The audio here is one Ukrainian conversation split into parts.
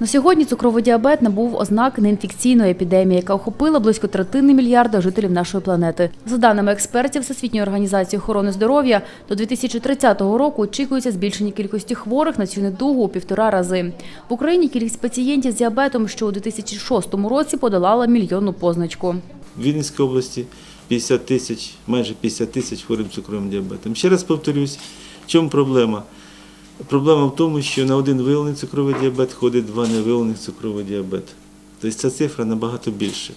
На сьогодні цукровий діабет набув ознак неінфекційної епідемії, яка охопила близько третини мільярда жителів нашої планети. За даними експертів Всесвітньої організації охорони здоров'я, до 2030 року очікується збільшення кількості хворих на цю недугу у півтора рази. В Україні кількість пацієнтів з діабетом, що у 2006 році подолала мільйонну позначку. В Вінницькій області 50 тисяч, майже 50 тисяч хворим цукровим діабетом. Ще раз повторюсь, в чому проблема? Проблема в тому, що на один виявлений цукровий діабет ходить два невиявлених цукровий діабет. Тобто ця цифра набагато більше.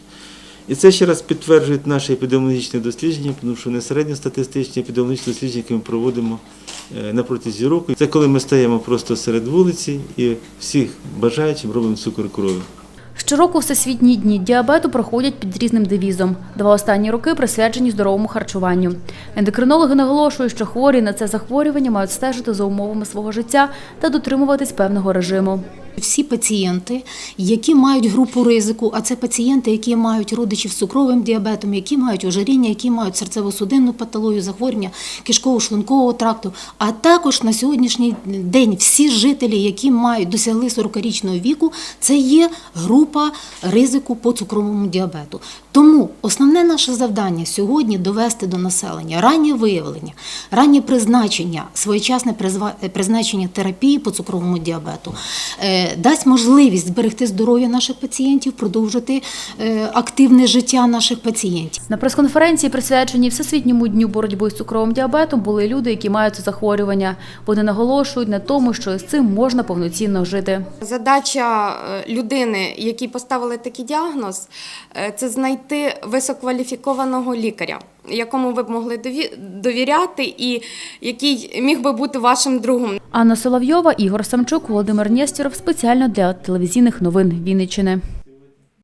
І це ще раз підтверджують наші епідеміологічні дослідження, тому що не середньостатистичні епідеміологічні дослідження, які ми проводимо е, на протязі року. Це коли ми стаємо просто серед вулиці і всіх бажаючих робимо цукор крові. Щороку всесвітні дні діабету проходять під різним девізом. Два останні роки присвячені здоровому харчуванню. Ендокринологи наголошують, що хворі на це захворювання мають стежити за умовами свого життя та дотримуватись певного режиму. Всі пацієнти, які мають групу ризику, а це пацієнти, які мають родичів з цукровим діабетом, які мають ожиріння, які мають серцево-судинну патологію, захворювання кишково-шлункового тракту, а також на сьогоднішній день всі жителі, які мають досягли 40-річного віку, це є група ризику по цукровому діабету. Тому основне наше завдання сьогодні довести до населення раннє виявлення, раннє призначення, своєчасне призначення терапії по цукровому діабету, е, дасть можливість зберегти здоров'я наших пацієнтів, продовжити е, активне життя наших пацієнтів. На прес-конференції, присвяченій Всесвітньому дню боротьби з цукровим діабетом, були люди, які мають це захворювання. Вони наголошують на тому, що з цим можна повноцінно жити. Задача е, людини, якій поставили такий діагноз, е, це знайти висококваліфікованого лікаря, якому ви б могли дові- довіряти і який міг би бути вашим другом. Анна Соловйова, Ігор Самчук, Володимир Нєстєров спеціально для телевізійних новин Вінниччини.